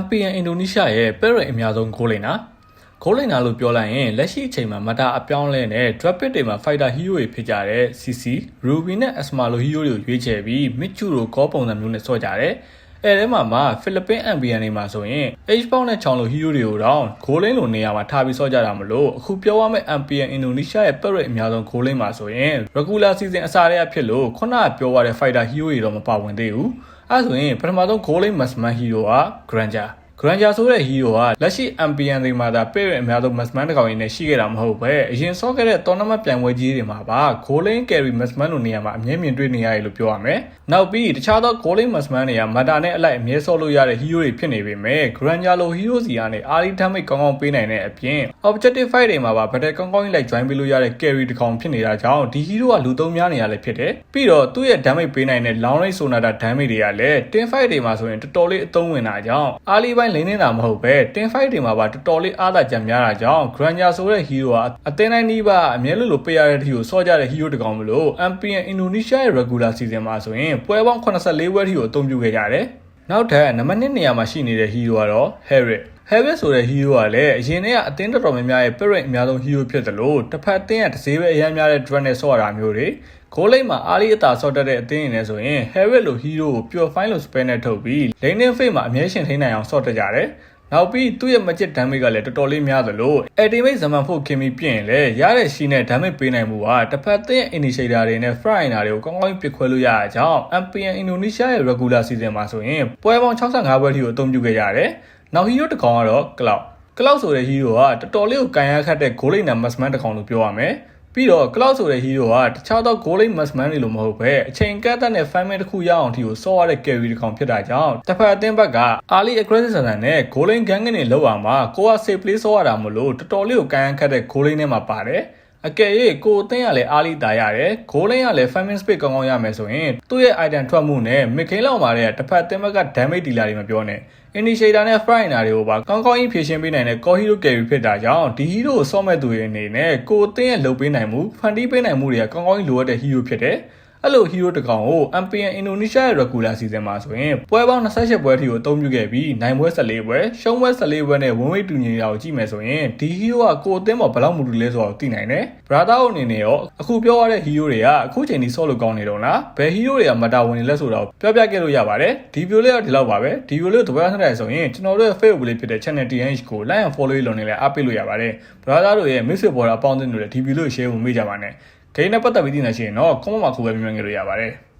MPN အင်ဒိုနီးရှားရဲ့ပဲရစ်အများဆုံးဂိုးလိန်နာဂိုးလိန်နာလို့ပြောလိုက်ရင်လက်ရှိအချိန်မှာမတာအပြောင်းလဲနဲ့ drop pit တွေမှာ fighter hero တွေဖြစ်ကြတဲ့ CC, Ruby နဲ့ Asma လို hero တွေကိုရွေးချယ်ပြီး Michu တို့ကောပုံစံမျိုးနဲ့ဆော့ကြတယ်အဲထဲမှာမှဖိလစ်ပင်း MPN တွေမှာဆိုရင် H pound နဲ့ချောင်းလို hero တွေကိုတော့ဂိုးလိန်လိုနေရာမှာထားပြီးဆော့ကြတာမလို့အခုပြောရမယ့် MPN အင်ဒိုနီးရှားရဲ့ပဲရစ်အများဆုံးဂိုးလိန်မှာဆိုရင် regular season အစားရဖြစ်လို့ခုနကပြောရတဲ့ fighter hero တွေတော့မပါဝင်သေးဘူး အဲဆိုရင်ပထမဆုံး goal line must-man hero က Granger Granger ဆိုတဲ့ hero ကလက်ရှိ MPN တွေမှာဒါပဲ့ရအများဆုံး must-man တစ်ကောင်ရင်းနဲ့ရှိခဲ့တာမဟုတ်ပဲအရင်ဆော့ခဲ့တဲ့ tournament ပြိုင်ပွဲကြီးတွေမှာပါ goal line carry must-man လိုနေရာမှာအမြဲမြင်တွေ့နေရတယ်လို့ပြောရမယ်။နောက်ပြီးတခြားသော goal line must-man တွေက meta နဲ့အလိုက်အမြဲဆော့လို့ရတဲ့ hero တွေဖြစ်နေပေမဲ့ Granger လို hero စီကနေ early damage ကောင်းကောင်းပေးနိုင်တဲ့အပြင် objective fight တွေမှာပါ battle ကောင်းကောင်းကြီးလိုက် join ပေးလို့ရတဲ့ carry တစ်ကောင်ဖြစ်နေတာကြောင့်ဒီ hero ကလူသုံးများနေရလည်းဖြစ်တယ်။ပြီးတော့သူ့ရဲ့ damage ပေးနိုင်တဲ့ long range sonata damage တွေကလည်း team fight တွေမှာဆိုရင်တော်တော်လေးအသုံးဝင်တာကြောင့် early ပိုင်းလိမ့်နေတာမဟုတ်ပဲ team fight တွေမှာပါတော်တော်လေးအားသာကြံများတာကြောင့် Granger ဆိုတဲ့ hero ကအသင်းတိုင်းနီးပါးအမြဲလိုလိုပေးရတဲ့ hero ဆော့ကြတဲ့ hero တစ်ကောင်မလို့ MPN Indonesia ရဲ့ regular season မှာဆိုရင်ပွဲပေါင်း84ဝက်ထိကိုအသုံးပြုခဲ့ကြတယ်။နောက်ထပ်နံပါတ်1နေရာမှာရှိနေတဲ့ hero ကတော့ Harriet Harriet ဆိုတဲ့ hero ကလည်းအရင်တည်းကအသင်းတော်တော်များများရဲ့ parent အများဆုံး hero ဖြစ်တယ်လို့တစ်ဖက်အသင်းကတစ်စေးပဲအများများတဲ့ drone နဲ့ဆော့ရတာမျိုးတွေဂိုးလိမ့်မှာအားလေးအသာဆော့တတ်တဲ့အသင်းရင်းနဲ့ဆိုရင် Harriet လို hero ကို pure fine လို့ spell နဲ့ထုတ်ပြီး laning phase မှာအမြဲရှင်ထိနိုင်အောင်ဆော့တတ်ကြတယ်နောက်ပြီးသူ့ရဲ့ magic damage ကလည်းတော်တော်လေးများသလို ultimate ဇမန်ဖို့ခင်ပြီးပြင်ရင်လည်းရတဲ့ရှိနဲ့ damage ပေးနိုင်မှုကတစ်ဖက်သင်း initiator တွေနဲ့ frontliner တွေကိုကောင်းကောင်းပစ်ခွဲလို့ရတာကြောင့် MPN Indonesia ရဲ့ regular season မှာဆိုရင်ပွဲပေါင်း65ပွဲထိကိုအသုံးပြုခဲ့ရတယ်။ နောက် hero တစ်ကောင်ကတော့ Cloud Cloud ဆိုတဲ့ hero ကတော်တော်လေးကိုကန်ရခတ်တဲ့ goal line နဲ့ must man တစ်ကောင်လို့ပြောရမယ်။ပြီးတော့ Cloud ဆိုတဲ့ hero ကတခြားသော goal line must man တွေလိုမဟုတ်ပဲအချိန်ကန့်သက်တဲ့ fan man တစ်ခုရအောင်ထိကိုစောရတဲ့ carry တစ်ကောင်ဖြစ်တာကြောင့်တစ်ဖက်အသင်းဘက်က early aggressive ဆန်ဆန်နဲ့ goal line gang ကနေလောက်အောင်မှာကိုက safe play စောရတာမလို့တော်တော်လေးကိုကန်ရခတ်တဲ့ goal line ထဲမှာပါတယ် အကယ်၍ကိုအသင်းကလည်းအားလိတာရတယ်ဂိုးလင်းကလည်း famine space ကောင်းကောင်းရမယ်ဆိုရင်သူ့ရဲ့ item ထွက်မှုနဲ့ mid game လောက်မှာတဲ့တစ်ဖက်အသင်းဘက်က damage dealer တွေမပြောနဲ့ initiator နဲ့ frontliner တွေကိုပါကောင်းကောင်းကြီးဖြည့်ရှင်းပေးနိုင်တဲ့ core hero carry ဖြစ်တာကြောင့်ဒီ hero ကိုစော့မဲ့သူတွေအနေနဲ့ကိုအသင်းရဲ့လုပ်ပေးနိုင်မှု fund ပေးနိုင်မှုတွေကကောင်းကောင်းကြီးလိုအပ်တဲ့ hero ဖြစ်တယ် အဲ့လို hero တစ်ကောင်ကို MPN Indonesia ရဲ့ regular season မှာဆိုရင်ပွဲပေါင်း28ပွဲထိကိုအသုံးပြုခဲ့ပြီးနိုင်ပွဲ14ပွဲရှုံးပွဲ14ပွဲနဲ့ဝင်းဝိတ်တူညီတာကိုကြည့်မယ်ဆိုရင်ဒီ hero ကကိုအသင်းပေါ်ဘယ်လောက်မူတူလဲဆိုတာကိုသိနိုင်တယ်။ brother အနေနဲ့ရောအခုပြောရတဲ့ hero တွေကအခုချိန်ထိဆော့လို့ကောင်းနေတော့လားဘယ် hero တွေကမတာဝင်နေလဲဆိုတာကိုပြောပြခဲ့လို့ရပါတယ်။ဒီ video လေးတော့ဒီလောက်ပါပဲ။ဒီ video လေးကိုတပတ်ဆက်တယ်ဆိုရင်ကျွန်တော်တို့ရဲ့ Facebook လေးဖြစ်တဲ့ channel TNH ကို like and follow လုပ်နေလဲအားပေးလို့ရပါတယ်။ brother တို့ရဲ့ message board အပေါင်းအသင်းတွေလည်းဒီ video လေး share ဖို့မေ့ကြပါနဲ့။ ဂိမ်းနဲ့ပတ်သက်ပြီးသိနေရှင်တော့ comment မှာခုပဲမြင်မြင်ကြလို့ရပါတယ်။